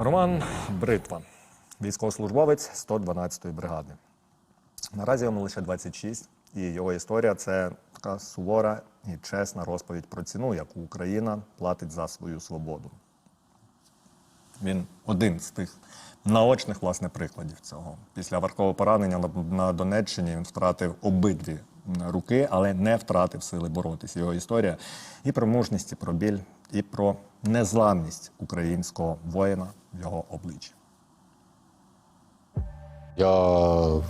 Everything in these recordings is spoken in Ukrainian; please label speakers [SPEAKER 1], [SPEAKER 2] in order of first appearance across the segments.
[SPEAKER 1] Роман Бритва, військовослужбовець 112-ї бригади. Наразі йому лише 26, і його історія це така сувора і чесна розповідь про ціну, яку Україна платить за свою свободу. Він один з тих наочних власне прикладів цього. Після важкого поранення на Донеччині він втратив обидві руки, але не втратив сили боротися. Його історія і про мужність, і про біль, і про незламність українського воїна в його обличчі.
[SPEAKER 2] Я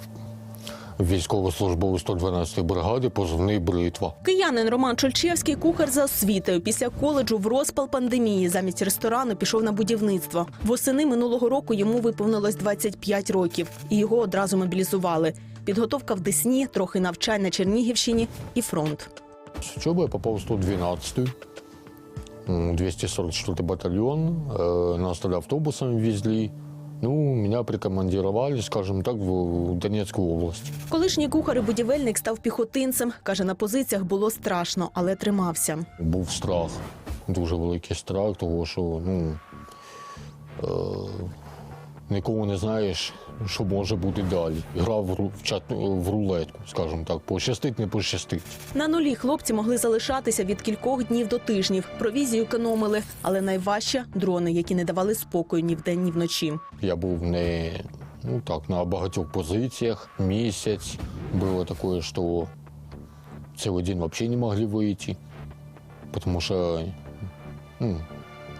[SPEAKER 2] військовослужбовець 112-ї бригади, позивний бритва.
[SPEAKER 3] Киянин Роман Чольчевський кухар за освітою. Після коледжу в розпал пандемії замість ресторану пішов на будівництво. Восени минулого року йому виповнилось 25 років, і його одразу мобілізували. Підготовка в Десні, трохи навчань на Чернігівщині і фронт.
[SPEAKER 2] Учебы я попал в 112-ю, м, 244 батальон. Э, Нас тогда автобусом везли. Ну, мене прикомандірували, скажімо так, в Донецьку область.
[SPEAKER 3] Колишній кухар і будівельник став піхотинцем. каже, на позиціях було страшно, але тримався.
[SPEAKER 2] Був страх, дуже великий страх, того що ну, е, ніколи не знаєш, що може бути далі. Грав в рулетку, скажімо так, пощастить, не пощастить.
[SPEAKER 3] На нулі хлопці могли залишатися від кількох днів до тижнів. Провізію економили, але найважче дрони, які не давали спокою ні вдень, ні вночі.
[SPEAKER 2] Я був не ну так, на багатьох позиціях місяць. Було таке, що цілий день взагалі не могли вийти, тому що ну,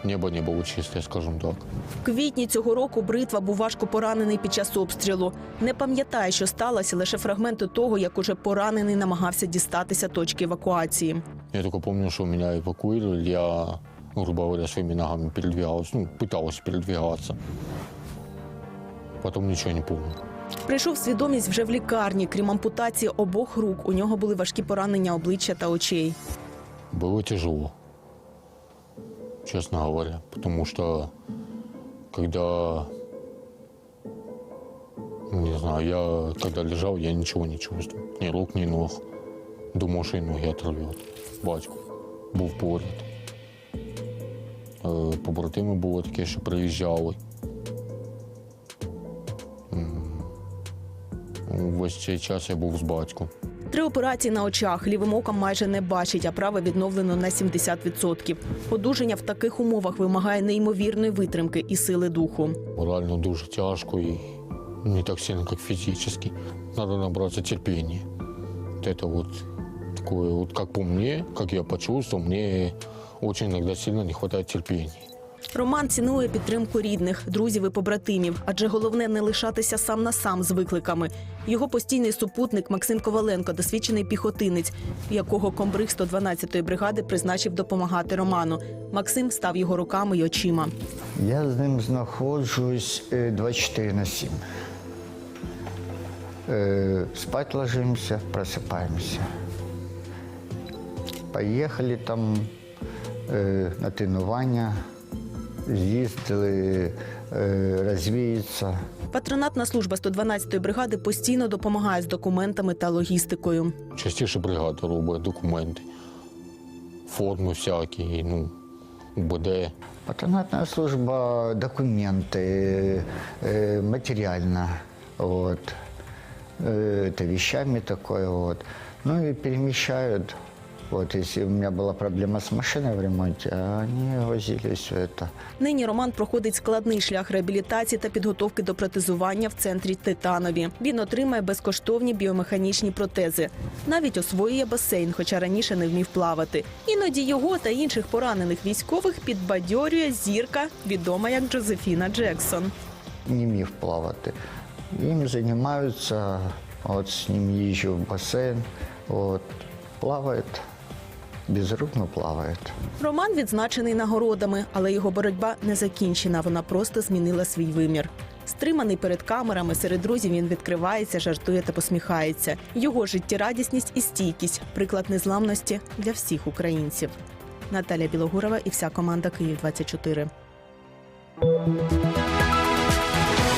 [SPEAKER 2] небо не було чисте, скажімо так.
[SPEAKER 3] В квітні цього року бритва був важко поранений під час обстрілу. Не пам'ятає, що сталося, лише фрагменти того, як уже поранений намагався дістатися точки евакуації.
[SPEAKER 2] Я только помню, что меня эвакуировали, я, грубо говоря, своими ногами передвигался, ну, пытался передвигаться. Потом ничего не помню.
[SPEAKER 3] Прийшов свідомість вже в лікарні. Крім ампутації обох рук, у нього були важкі поранення обличчя та очей.
[SPEAKER 2] Было тяжело, честно говоря, потому что когда, не знаю, я когда лежал, я ничего не чувствовал, ни рук, ни ног. Думал, что и ноги оторвет. Батько був поряд. Е, Побратими було таке, що приїжджали. Весь цей час я був з батьком.
[SPEAKER 3] Три операції на очах. Лівим оком майже не бачить, а праве відновлено на 70%. Одужання в таких умовах вимагає неймовірної витримки і сили духу.
[SPEAKER 2] Морально дуже тяжко и не так сильно, как физически. Надо набраться терпения. Вот это вот такое, вот как по мне, как я почувствовал, мне очень иногда сильно не хватает терпения.
[SPEAKER 3] Роман цінує підтримку рідних, друзів і побратимів, адже головне не лишатися сам на сам з викликами. Його постійний супутник Максим Коваленко, досвідчений піхотинець, якого комбриг 112-ї бригади призначив допомагати Роману. Максим став його руками й очима.
[SPEAKER 4] Я з ним знаходжусь е, 24 на 7. Е, Спать ложимося, просипаємося. Поїхали там е, на тренування, з'їздили е, розвіятися.
[SPEAKER 3] Патронатна служба 112-ї бригади постійно допомагає з документами та логістикою.
[SPEAKER 2] Частіше бригада робить документи, форми всякі, ну, УБД.
[SPEAKER 4] Патронатная служба, документы, э, материально, вот, э, это вещами такое, вот. Ну и перемещают, вот, если у меня была проблема с машиной в ремонте, они возили все это.
[SPEAKER 3] Нині Роман проходить складний шлях реабілітації та підготовки до протезування в центрі Титанові. Він отримає безкоштовні біомеханічні протези. Навіть освоює басейн, хоча раніше не вмів плавати. Іноді його та інших поранених військових підбадьорює зірка, відома як Джозефіна Джексон.
[SPEAKER 4] Не міг плавати. Їм займаються, от з ним їжджу в басейн, от, плавает, без рук, плавает.
[SPEAKER 3] Роман відзначений нагородами, але його боротьба не закінчена. Вона просто змінила свій вимір. Стриманий перед камерами серед друзів він відкривається, жартує та посміхається. Його життєрадісність і стійкість приклад незламності для всіх українців. Наталя Білогурова і вся команда Київ 24